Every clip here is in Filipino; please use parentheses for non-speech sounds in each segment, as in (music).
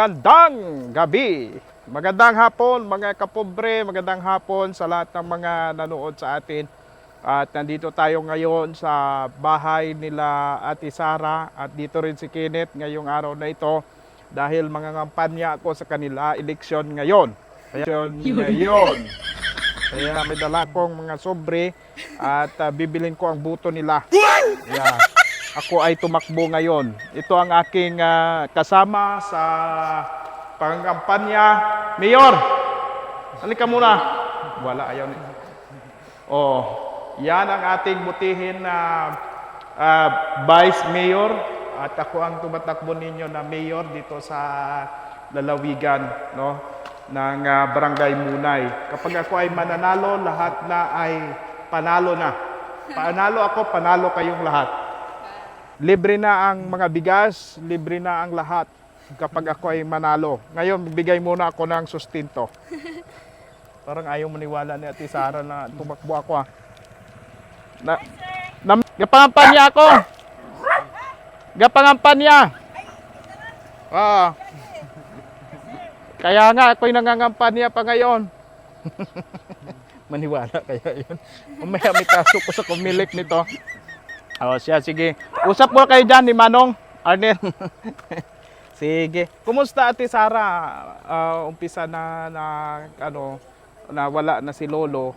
Magandang gabi. Magandang hapon mga kapobre, magandang hapon sa lahat ng mga nanood sa atin. At nandito tayo ngayon sa bahay nila Ate Sara at dito rin si Kenneth ngayong araw na ito dahil mangangampanya ako sa kanila eleksyon ngayon. Eleksyon ngayon. Kaya may dala akong mga sobre at ah, bibilin ko ang buto nila. Yeah. Ako ay tumakbo ngayon. Ito ang aking ah, kasama sa pangangampanya. Mayor! Halika muna. Wala, ayaw ni. Oh, yan ang ating butihin na ah, Vice Mayor. At ako ang tumatakbo ninyo na Mayor dito sa lalawigan no, ng ah, Barangay Munay. Kapag ako ay mananalo, lahat na ay panalo na. Panalo ako, panalo kayong lahat. Libre na ang mga bigas, libre na ang lahat kapag ako ay manalo. Ngayon, bigay muna ako ng sustinto. (laughs) Parang ayaw maniwala ni Ate Sara na tumakbo ako ah. Na, na, gapangampanya ako! Gapangampanya! Ah. Kaya nga, ako'y nangangampanya pa ngayon. (laughs) Maniwala kaya yun. Umaya may kaso ko sa kumilik nito. O siya, sige. Usap mo kayo dyan ni Manong. Arnel. (laughs) sige. Kumusta Ate Sara? Ah, umpisa na, na, ano, na wala na si Lolo.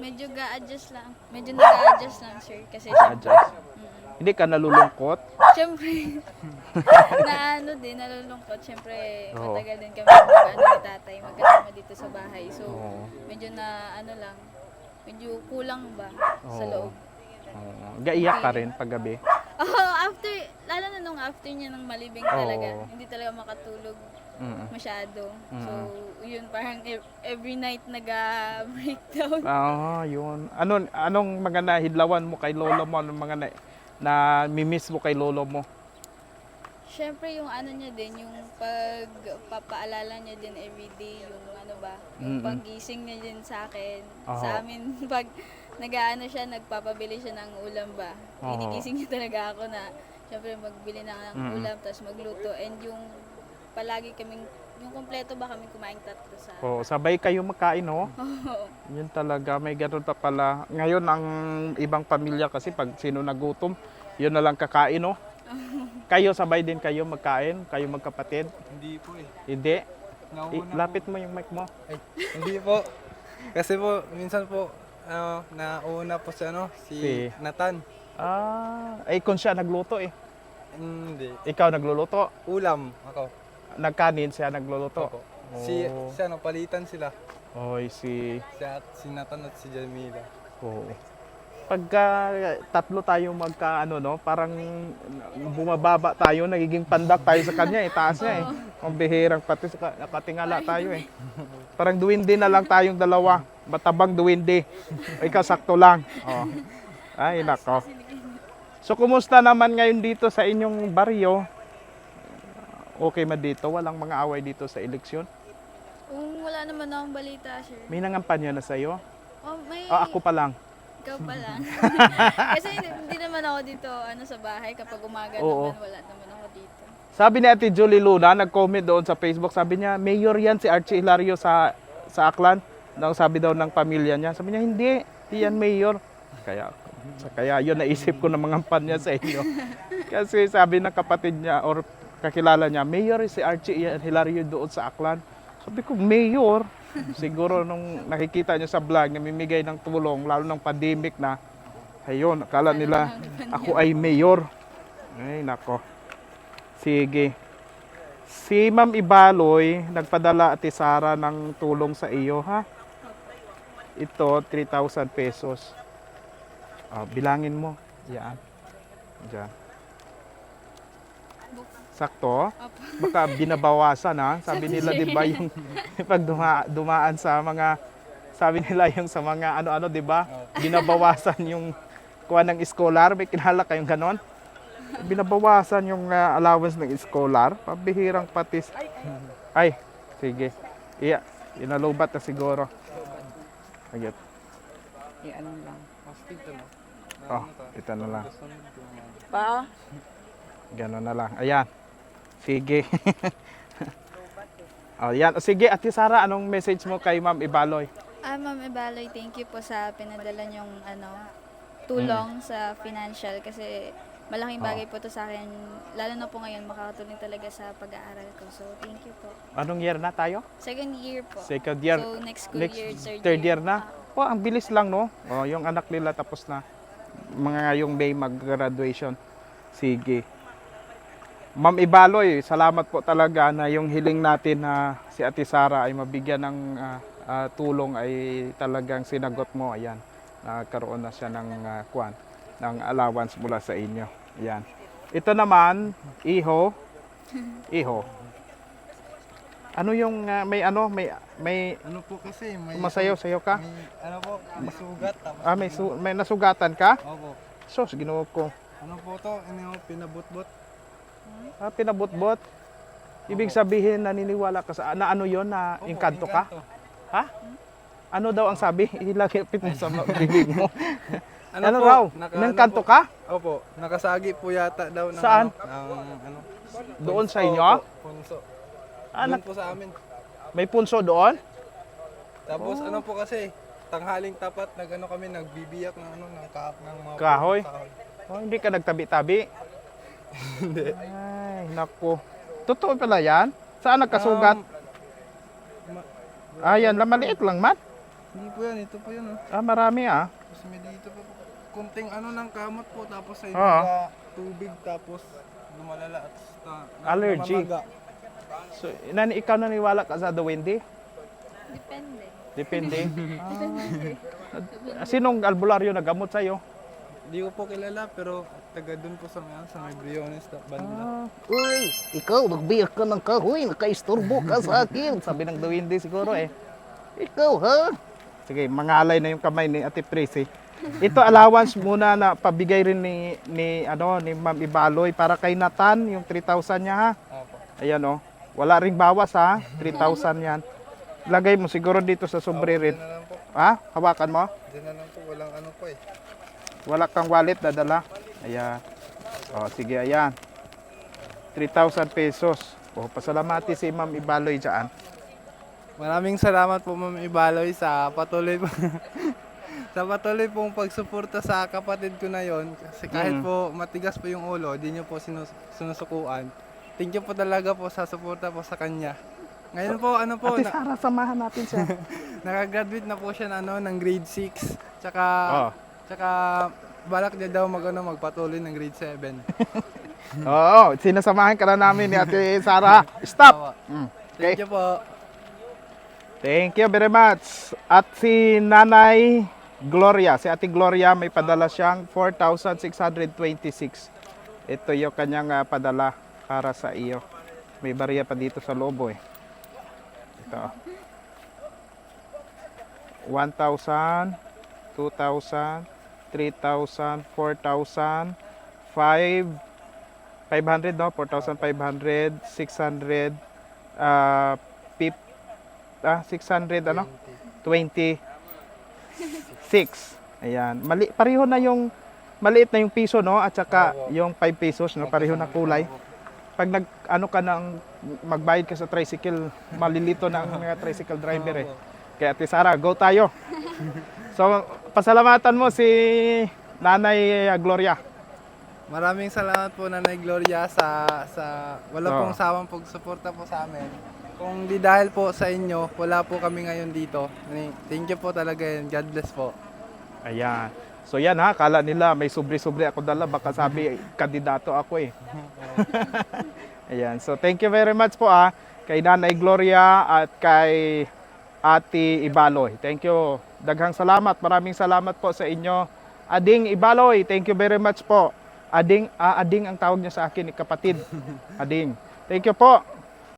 Medyo ga-adjust lang. Medyo nag-a-adjust lang, sir. Kasi syempre, Adjust. Hindi ka nalulungkot? syempre (laughs) na ano din, nalulungkot. Syempre, Oo. matagal din kami mag ano, ni tatay, magkasama dito sa bahay. So, Oo. medyo na ano lang, medyo kulang ba sa Oo. loob. Oo. Gaiyak ka rin paggabi. (laughs) Oh, after, lalo na nung after niya ng malibing talaga, Oo. hindi talaga makatulog Mm. masyado. Mm. So, yun, parang ev- every night nag-breakdown. Ah, (laughs) yun. Anong anong mga nahidlawan mo kay lolo mo? Anong mga na, na mimiss mo kay lolo mo? Siyempre yung ano niya din, yung pagpapaalala niya din everyday, yung ano ba, yung Mm-mm. paggising niya din sa akin. Oo. Sa amin, (laughs) pag nag-ano siya, nagpapabili siya ng ulam ba, Oo. inigising niya talaga ako na, siyempre magbili na ng Mm-mm. ulam, tapos magluto, and yung palagi kaming, yung kompleto ba kami kumain tatlo sa... Oh, sabay kayo magkain, no? (laughs) Oo. Yun talaga, may ganun pa pala. Ngayon, ang ibang pamilya kasi pag sino nagutom, yun na lang kakain, no? (laughs) kayo, sabay din kayo magkain? Kayo magkapatid? Hindi po eh. Hindi? I- Nauna lapit mo yung mic mo. Ay, hindi po. Kasi po, minsan po, ano, nauna po si, ano, si, Si? Nathan. Ah, ay kung siya nagluto eh. Hindi. Ikaw nagluluto. Ulam, ako. Nagkanin siya nagluluto. Opo. Si, Oh. si ano, palitan sila. Oy, si... Si, at, si Nathan at si Jamila. Oo. Pagka tatlo tayo magka ano no, parang bumababa tayo, nagiging pandak tayo sa kanya, itaas niya eh. Ang bihirang pati sa nakatingala tayo eh. Parang duwindi na lang tayong dalawa. Matabang duwindi. Ikaw sakto lang. Oh. Ay nako. So kumusta naman ngayon dito sa inyong baryo? Okay man dito, walang mga away dito sa eleksyon. Kung wala naman akong balita, sir. May nangampanya na sa'yo? Oh, may... Ah, ako pa lang. Ikaw pa lang. (laughs) Kasi hindi naman ako dito ano sa bahay kapag umaga Oo. naman wala naman ako dito. Sabi ni Ate Julie Luna, nag-comment doon sa Facebook, sabi niya, mayor yan si Archie Hilario sa sa Aklan. Daw sabi daw ng pamilya niya. Sabi niya, hindi, hindi yan mayor. Kaya, sa kaya yun naisip ko na mga niya sa inyo. (laughs) Kasi sabi ng kapatid niya or kakilala niya, mayor si Archie Hilario doon sa Aklan. Sabi ko, mayor? Siguro nung nakikita niya sa vlog, namimigay ng tulong, lalo ng pandemic na, ayun, akala nila, ako ay mayor. Ay, nako. Sige. Si Ma'am Ibaloy, nagpadala Ate Sara ng tulong sa iyo, ha? Ito, 3,000 pesos. Ah, bilangin mo. Yan. Diyan. Sakto? Baka binabawasan, ha? Sabi nila, di ba, yung (laughs) pag duma, dumaan sa mga, sabi nila yung sa mga ano-ano, di ba? Binabawasan yung kuha ng scholar. May kinala kayong ganon? binabawasan yung ah, allowance ng scholar, pabihirang patis. Ay, sige. Iya, inalubat na siguro. Agad. I-ano lang. Pastig to lang. Oh, ito na lang. Pa? Gano'n na lang. Ayan. Sige. (laughs) Oh, yan. Sige, Ate Sara, anong message mo kay Ma'am Ibaloy? Ah, Ma'am Ebaloy, thank you po sa pinadala niyong ano, tulong sa financial kasi malaking bagay po to sa akin. Lalo na po ngayon, makakatulong talaga sa pag-aaral ko. So, thank you po. Anong year na tayo? Second year po. Second year. So, next school Next year, third, third year Ah, na. Oh, ang bilis lang, no? Oh, yung anak nila tapos na. Mga yung May mag-graduation. Sige. Ma'am Ibaloy, salamat po talaga na yung hiling natin na si Ate Sara ay mabigyan ng ah, ah, tulong ay talagang sinagot mo. Ayan. Nagkaroon na siya ng ah, kwan, ng allowance mula sa inyo. Ayan. Ito naman, Iho. Iho. Ano yung ah, may ano, may may Ano po kasi, may... Sumasayaw-sayaw ka? May, ano po, may sugat. Tapos, Ah, may, su- may nasugatan ka? Opo. Sos, ginoo ko. Ano po to? Ano yung pinabot-bot? Ah, pinabot-bot. Ibig sabihin, naniniwala ka sa, na ano yon na Opo, inkanto ka? engkanto. Ha? Ano daw ang sabi? (laughs) Ilagipit mo sa bibig mo. (laughs) ano, po, raw? naka- Nangkanto ano po? ka? Opo, nakasagi po yata daw ng Saan? ano, ng ano. Doon sa inyo? po, Punso. Ah, Doon po sa amin. may punso doon? Tapos ano po kasi, tanghaling tapat, nag-ano kami, nagbibiyak ng ano, ng, ka, ng mga Kahoy? kahoy. Oh, hindi ka nagtabi-tabi? (laughs) Hindi. Ay, naku. Totoo pala yan? Saan nagkasugat? Um, ma- ah, yan maliit lang man. Hindi po yan, ito po yan. Oh. Ah, marami ah. Tapos may dito po, kunting ano ng kamot po, tapos ay Oo. naga tubig, tapos lumalala at na, na, Allergy. namamaga. So, nani, ikaw naniwala ka sa Duwende? Depende. (laughs) (laughs) Depende. ah. Sinong albularyo nagamot sa'yo? Hindi ko po kilala, pero taga dun po sa, mga- sa may Briones na banda. Ah, Uy, ikaw, nagbiyak ka ng kahoy, nakaisturbo ka sa akin. sabi ng Duwende siguro eh. Ikaw, ha? Sige, mangalay na yung kamay ni Ate Tracy. Ito allowance muna na pabigay rin ni ni ano ni Ma'am Ibaloy para kay Nathan yung 3,000 niya ha. Ayan oh. Wala ring bawas ha. 3,000 yan. Lagay mo siguro dito sa po. Ha? Hawakan mo. Diyan na lang po, walang ano po eh. Wala kang wallet dadala. Ayan. Oh, sige, ayan. 3,000 pesos. Oh, pasalamati si Ma'am Ibaloy diyan. Maraming salamat po Ma'am Ibaloy sa patuloy po (laughs) sa patuloy pong pagsuporta sa kapatid ko na yon kasi kahit Mm. po matigas po yung ulo, di niyo po sinus- sinusukuan. Thank you po talaga po sa suporta po sa kanya. Ngayon po, ano po, Ate na, Sara, samahan natin siya. (laughs) nakagraduate na po siya na, ano, ng grade 6. Tsaka, oh. tsaka balak niya daw mag, ano, magpatuloy ng grade 7. (laughs) Oo, sinasamahan ka na namin ni Ate Sara. Stop! Mm, Thank you po. Thank you very much. At si Nanay Gloria, si Ate Gloria may padala siyang 4,626. Ito yung kanyang ah, padala para sa iyo. May barya pa dito sa loob eh. Ito. 1,000, 2,000, 3,000, 4,000, 5, 500 no? 4,500, 600, ah, pip, ah, 600 ano? 26. Ayan. Mali, pareho na yung maliit na yung piso no at saka yung 5 pesos no pareho na kulay. Pag nag ano ka nang magbayad ka sa tricycle, malilito na ang mga tricycle driver eh. Kaya Ate Sara, go tayo. (laughs) so, pasalamatan mo si Nanay ah, Gloria. Maraming salamat po Nanay Gloria sa sa wala Oo. pong sawang pagsuporta po sa amin. Kung di dahil po sa inyo, wala po kami ngayon dito. Thank you po talaga and God bless po. Ayan. So yan ha, kala nila may subri-subri ako dala, baka sabi kandidato ako eh. (laughs) Ayan. So thank you very much po ah kay Nanay Gloria at kay Ate Ibaloy. Thank you. Daghang salamat. Maraming salamat po sa inyo. Ading Ibaloy, thank you very much po. Ading, ah, Ading ang tawag niya sa akin, eh, kapatid. (laughs) Ading. Thank you po.